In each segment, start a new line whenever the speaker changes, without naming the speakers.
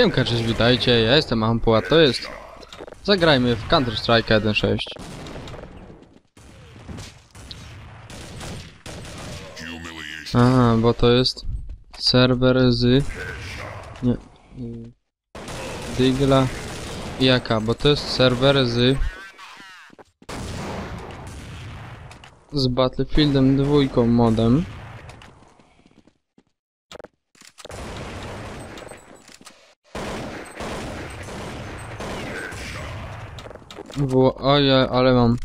Siemka, cześć, witajcie, ja jestem Ampu, a to jest... Zagrajmy w Counter-Strike 1.6. Aha, bo to jest serwer z... Nie... Digla... Jaka, bo to jest serwer z... Z Battlefieldem dwójką modem. Było, ojej, ale mam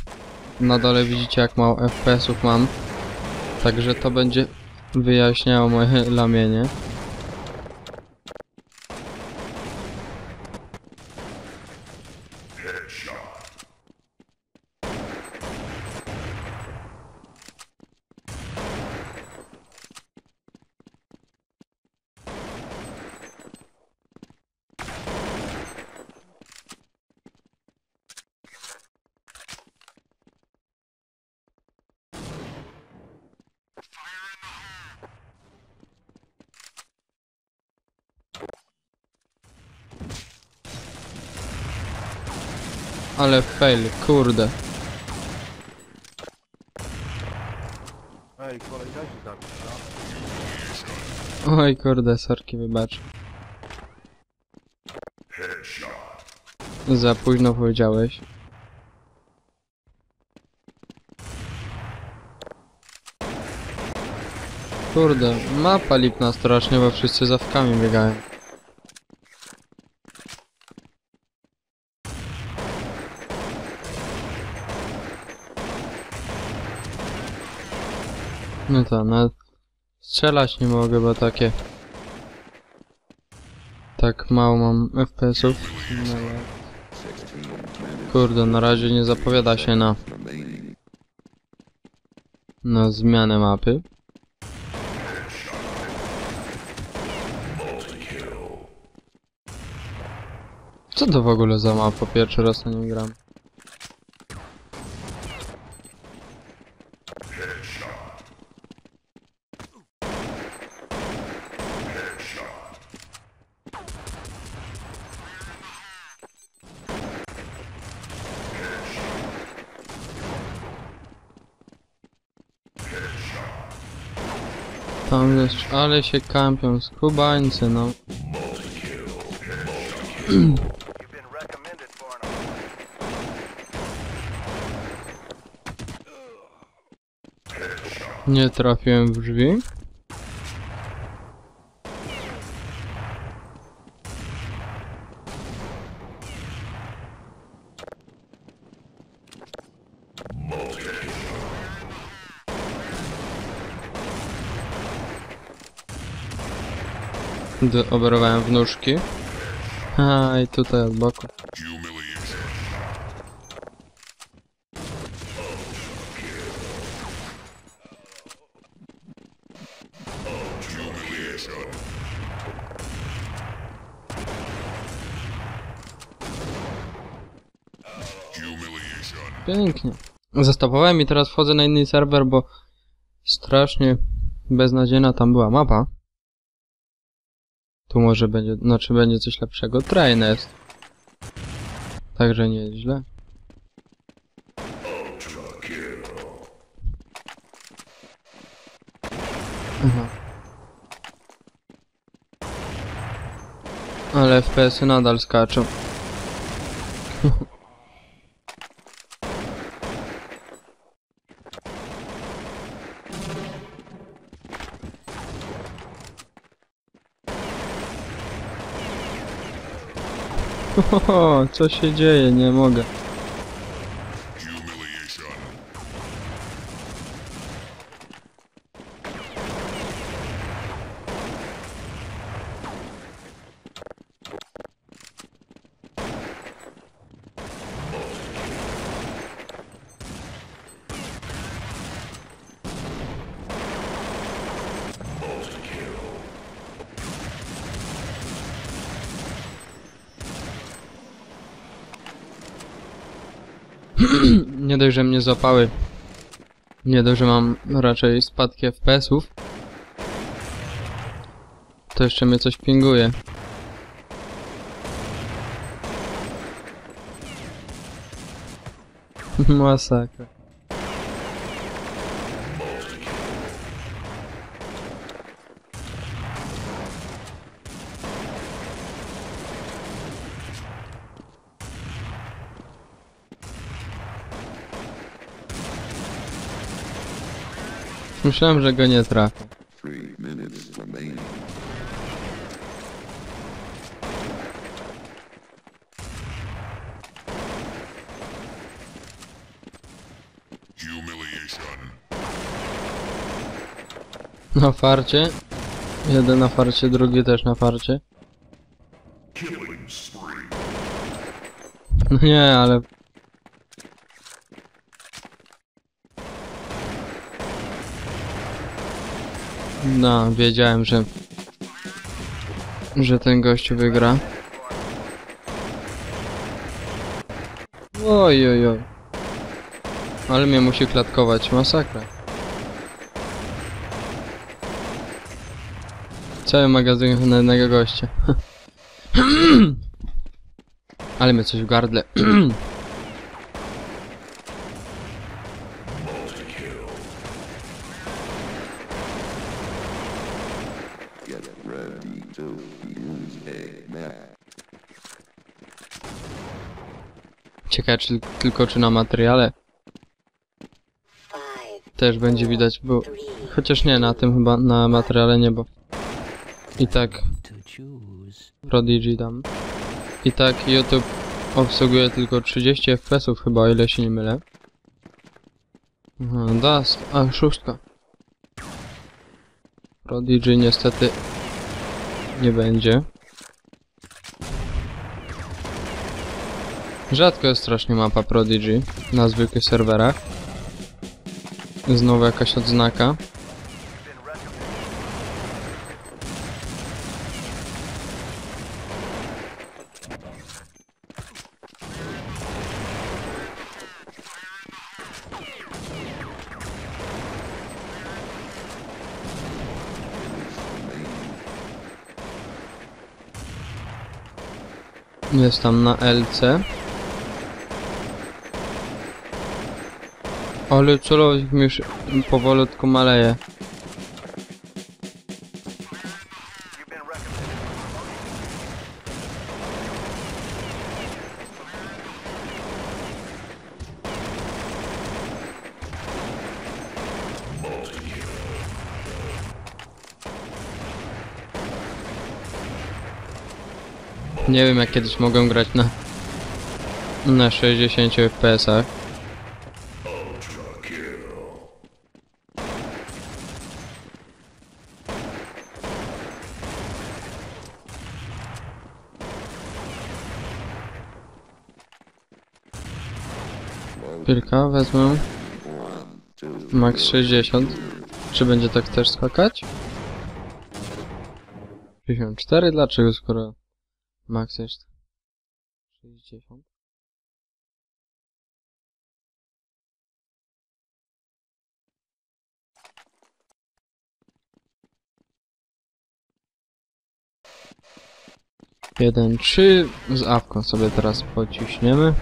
na dole widzicie jak mało FPS-ów mam. Także to będzie wyjaśniało moje lamienie. Ale fail, kurde.
Ej, kolej, daj się zabić, no.
Oj kurde, sorki, wybacz. Za późno powiedziałeś. Kurde, mapa lipna strasznie, bo wszyscy zawkami biegają. No to, nawet strzelać nie mogę, bo takie... Tak mało mam FPS-ów. No, Kurde, na razie nie zapowiada się na... Na zmianę mapy. Co to w ogóle za mapa? Pierwszy raz na nim gram. Tam jest, ale się kampią skubańcy, no. Nie trafiłem w drzwi. D oberwałem w nóżki. A i tutaj od boku. Pięknie. Zastopowałem i teraz wchodzę na inny serwer, bo strasznie beznadziejna tam była mapa. Tu może będzie, znaczy będzie coś lepszego. Train jest. Także nie jest źle. Aha. Ale FPS-y nadal skaczą. Oho, co się dzieje? Nie mogę. nie dość, że mnie złapały. Nie dość, że mam raczej spadki FPS-ów. To jeszcze mnie coś pinguje. Masakra. Myślałem, że go nie.
Humiliation.
Na farcie. Jeden na farcie, drugi też na farcie. No nie, ale... No, wiedziałem, że... Że ten gościu wygra. Oj, oj, oj. Ale mnie musi klatkować, masakra. Cały magazyn na jednego gościa. Ale mnie coś w gardle. Ciekawe czy tylko czy na materiale też będzie widać, bo chociaż nie na tym chyba na materiale nie, bo i tak. Prodigy dam. I tak YouTube obsługuje tylko 30 FPS-ów chyba, o ile się nie mylę. Aha, Dust, a szóstka. Prodigy niestety nie będzie. Rzadko jest strasznie mapa Prodigy na zwykłych serwerach. Znowu jakaś odznaka. Jest tam na LC. Ale celownik mi już powolutku maleje. Nie wiem jak kiedyś mogłem grać na na 60 FPS-ach. Kilka wezmę. Max 60. Czy będzie tak też skakać? 64? Dlaczego skoro max jest 60? Jeden, trzy. Z awką sobie teraz pociśniemy.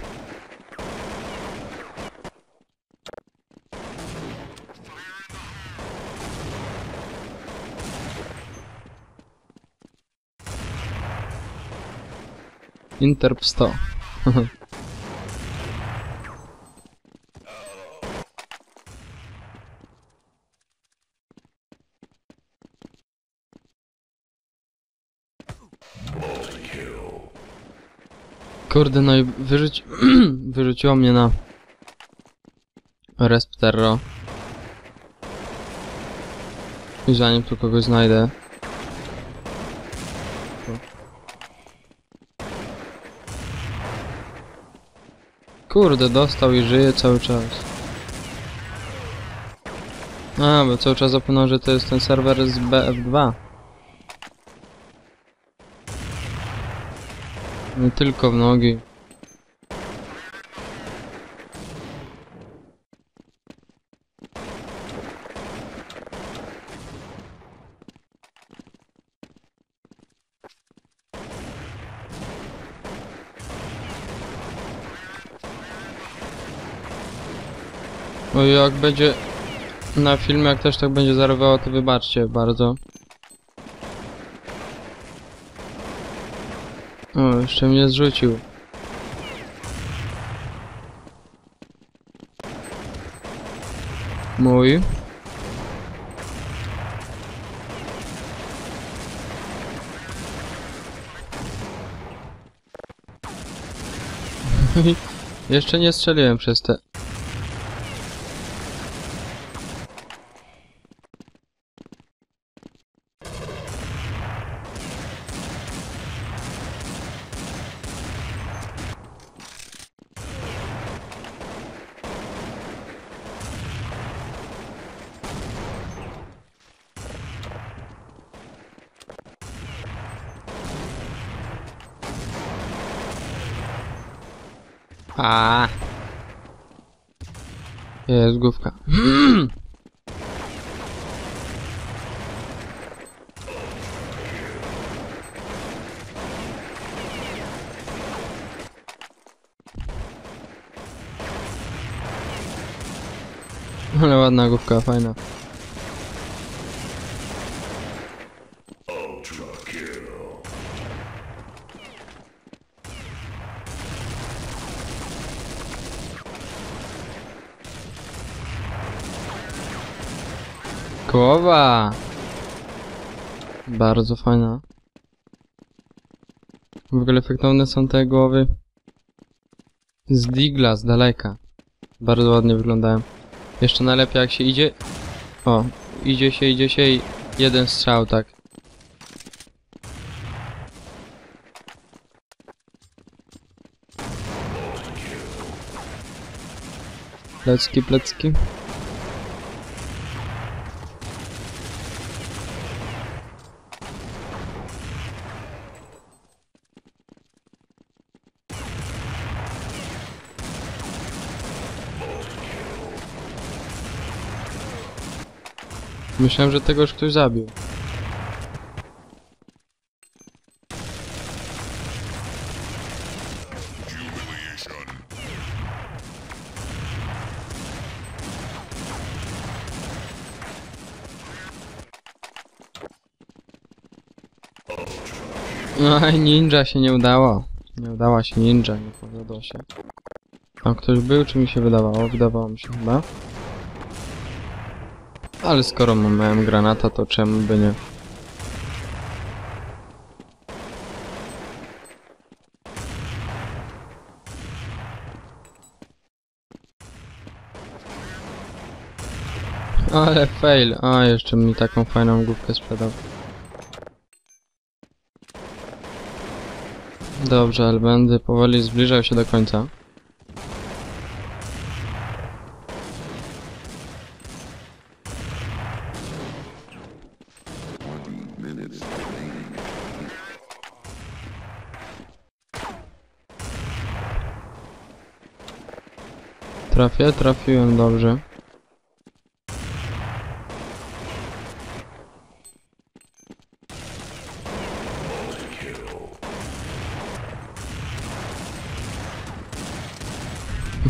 Interp 100. Kurde, no i wyrzuci... wyrzuciło mnie na Resp Terro. I zanim tu kogoś znajdę. Kurde, dostał i żyje cały czas. A, bo cały czas zapomniał, że to jest ten serwer z BF2. Nie tylko w nogi. O, jak będzie na filmie, jak też tak będzie zarywało, to wybaczcie bardzo. O, jeszcze mnie zrzucił. Mój. Jeszcze nie strzeliłem przez te. A. Jest główka. Ale ładna główka, fajna. Głowa! Bardzo fajna. W ogóle efektowne są te głowy z Digla, z daleka. Bardzo ładnie wyglądają. Jeszcze najlepiej jak się idzie... O, idzie się, idzie się i jeden strzał, tak. Plecki, plecki. Myślałem, że tego już ktoś zabił.
Humiliation.
Aj, ninja się nie udało. Nie udała się ninja, nie powiedział się. Tam ktoś był, czy mi się wydawało? Wydawało mi się chyba. Ale skoro mam granata, to czemu by nie? Ale fail. A, jeszcze mi taką fajną główkę sprzedał. Dobrze, ale będę powoli zbliżał się do końca.
Minutes remaining.
Trafię, trafiłem dobrze.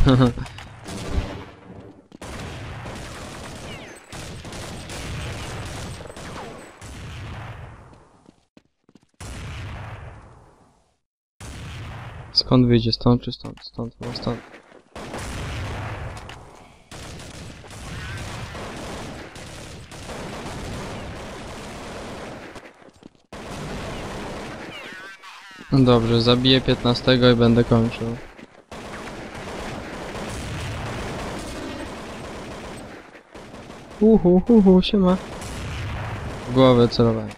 Skąd wyjdzie? Stąd czy stąd? Stąd, chyba stąd. No Dobrze, zabiję 15 i będę kończył. Uhu, uhu, siema. Głowę celowałem.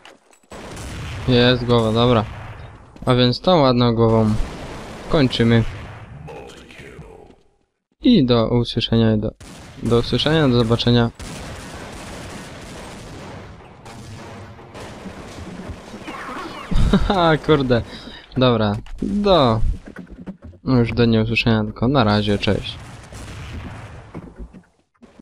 Jest głowa, dobra. A więc tą ładną głową kończymy. I do usłyszenia, do, do usłyszenia, do zobaczenia. Haha, kurde. Dobra, do... No już do nieusłyszenia, tylko na razie, cześć.